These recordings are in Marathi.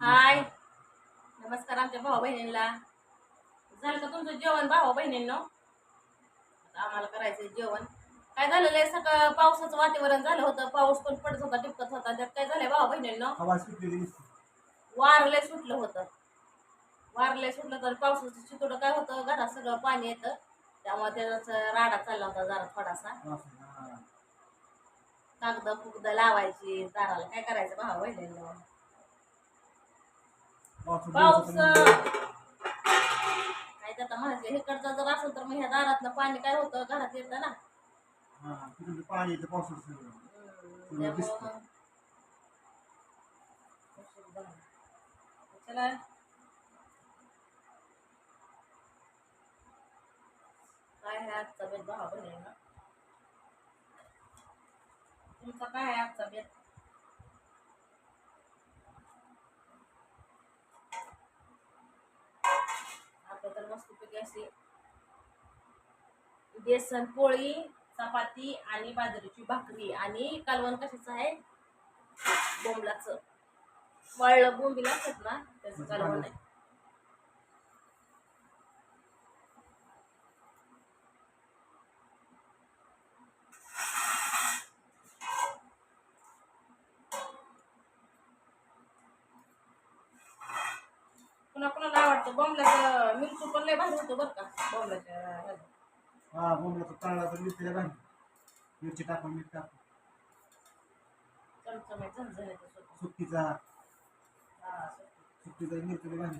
हाय. नमस्कार आमच्या भाऊ बहिणींना झालं का तुमचं जेवण भाऊ बहिणींनो आता आम्हाला करायचंय जेवण. काय झालेलं आहे? सकाळ पावसाचं वातावरण झालं होतं. पाऊस पण पडत होता टिपकत होता. त्यात काय झालंय भाऊ बहिणींनो हवा सुटलेली दिसते वारले सुटलं होतं. वारले सुटलं तर पावसाचं चितोडं काय होतं? घरात सगळं पाणी येतं. त्यामुळे त्याचा राडा चालला होता जरा थोडासा. कागद कुगद लावायची. दाराला काय करायचं भाऊ बहिणींनो पाऊस काय त्याचा म्हणजे इकडचं जर असेल तर मग ह्या दारातनं पाणी काय होतं? घरात येतं ना. हा, पाणी येतं मग उशीर झाला. चला काय आहे आजचा बेत? भावा बहिणींनो? तुमचा काय आहे आजचा बेत आता तर मस्तपैकी अशी बेसन पोळी चपाती आणि बाजरीची भाकरी. आणि कालवण कशाचं आहे? बोंबलाचं. वाळलं बोंबीला असत ना? त्याचं कालवण आहे कुणा कुणाला आवडतं बोंबलाचं मिरची पण लय भारी होतो बरं का? बोंबलाच्या ह्याला. हा बोंबला तर तळला तर मिरची घाल मिरची टाकून मीठ टाकून. चमचमीत झणझणीत होतं. सुट्टीचा हा, सुट्टी. सुट्टीचा मिरची घाल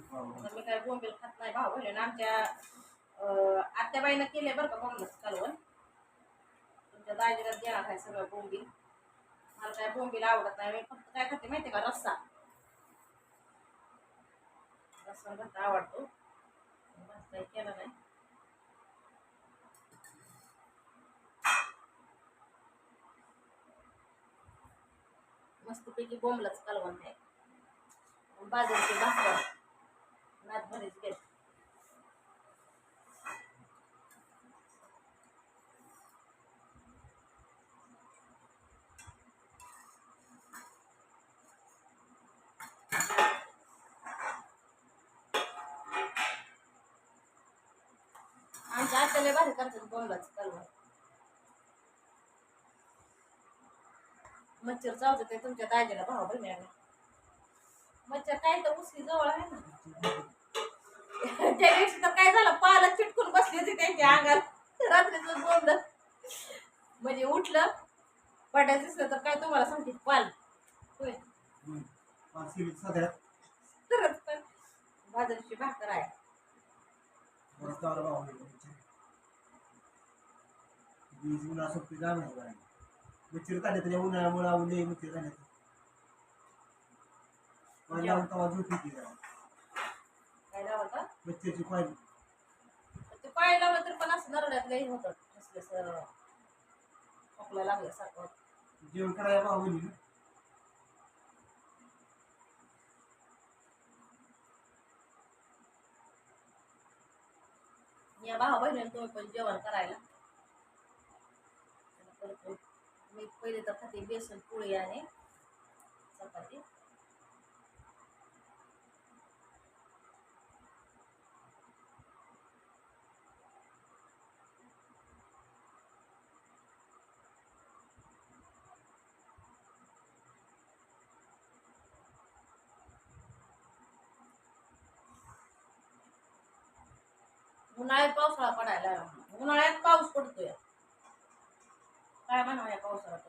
मी काय बोंबील खात नाही भाऊ बहिणी आमच्या अं, आत्याबाईनं केले बरं का बोंबलाचं कालवण. तुमच्या दाजीला देणार आहे सगळं बोंबील. मला काय बोंबील आवडत नाही मी फक्त काय खाते माहिती का? रस्सा. रस्सा आवडतो. भात काही केला नाही मस्तपैकी बोंबलाच कालवण आहे बाजरीची भाकर नात भरीच घ्यायची आमच्या आत्याला भारी करतात बोंबलाचं कालवण. मच्छर चावतं ते तुमच्या दाजीला भाऊ बहिणीला मच्छर काय तर उसकी जवळ आहे ना. त्या दिवशी तर काय झालं पालक चिटकून बसली होती त्यांच्या अंगात रात्रीचं बोंबलं म्हणजे उठलं पटायचं दिसलं तर काय तुम्हाला सांगते पाल. होय. तरच बाजरीची भाकर आहे. भाव वीज उन्हा सुट्टी जाणार मिरची झाले त्याच्या उन्हाळ्यामुळे आवडले झाले तवा झोप येते जरा. काय लावलं का मिरचीची पाहिजे ते पाय लावलं तर पण असं नरड्यात काही होतं. असलं खोकला लागल्यासारखं. जेवण करायला भाव बहिणी या भाऊ बहिणीला तुम्ही पण जेवण करायला. करतो. मी पहिले तर खाते बेसन पोळी आणि चपाती. उन्हाळ्यात पावसाळा पडायला उन्हाळ्यात पाऊस पडतोय. काय म्हणावं या पावसाळ्यात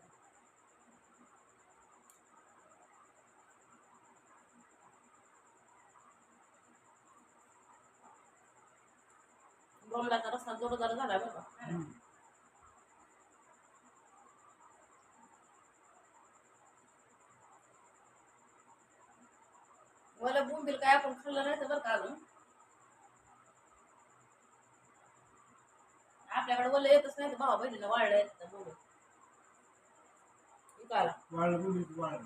बोंबलाचा रस्ता जोरदार झाला बघा मला बोंबील काय आपण खाल्लं नाही तर बरं का अजून आपल्याकडे बोललं येतच नाही तर भावा बहिणीला वाढलं येत बोलू. विकायला वाळलं बोलली वाळलं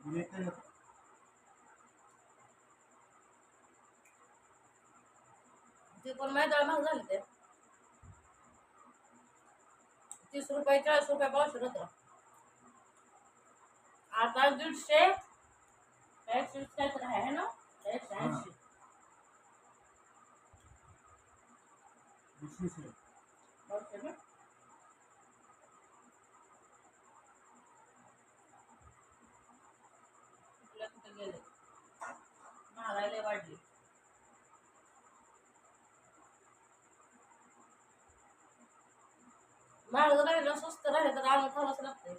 म्हणजे ते पण मैदाळ महाग झाले ते तीस रुपये चाळीस रुपये पावशे होतं आता दीडशे एकशे काहीतरी आहे है ना एकशे ऐंशी गेले. महागाई लय वाढली. महाग राहिलं स्वस्त राहिलं तर आम्ही खावंच लागतंय.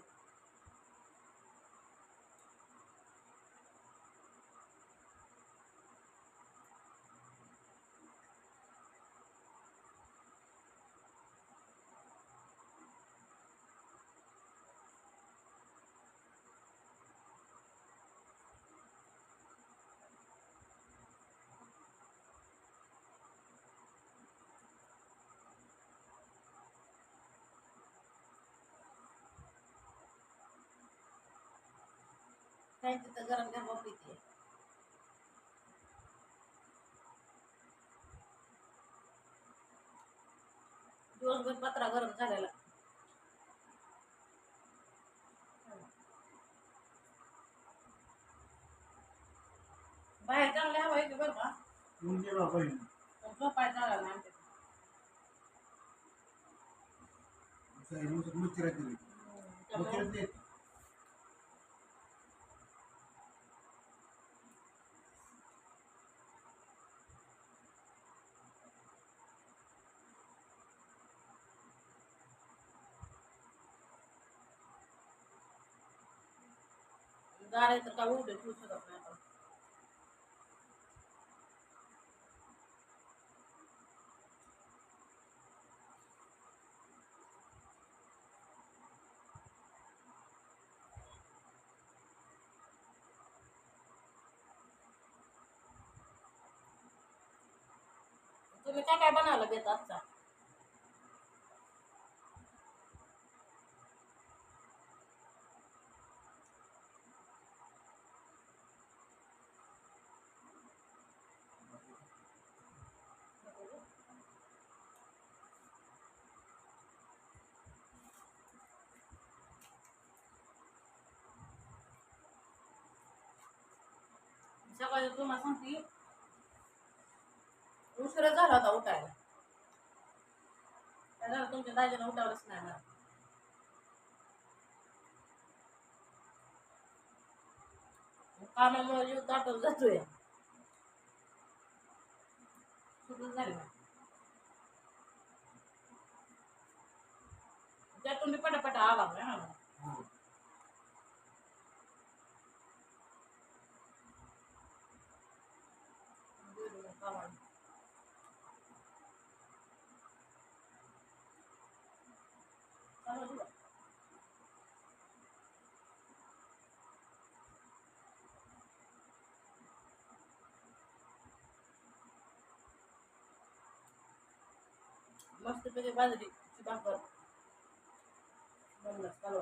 काही तिथं गरम गरम पिते दिवसभर पत्रा गरम झालेला. बाहेर चांगले हवा येते बरं का? ऊन गेला पहिले पण झोपायचं आला नाही आमच्या मच्छर येते त्यामुळे मच्छर येते गाड्या तर काय उलटे ठेवू शकत नाही आपण तुम्ही काय काय बनवलं बेत आजचा सकाळी तुम्हाला सांगते उशिरा झाला होता उठायला. काय झालं तुमच्या दाजीला उठावलंच नाही मला. कामामुळे जीव ताटून जातोय. सुटून झाली त्यातून मी पटापटा आला ना हो. कामाला चालू दे. मस्त पैकी बाजरीची भाकर बनलं चालू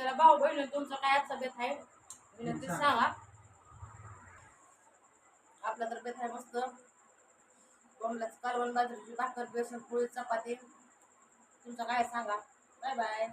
चला भाऊ बहिणी तुमचा काय आजचा बेत आहे? विनंती सांग. आपला तर बेत आहे मस्त. कोंबड्याचं कालवण बाजरीची भाकर बेसन पोळी चपाती. तुमचं काय सांगा. Bye bye.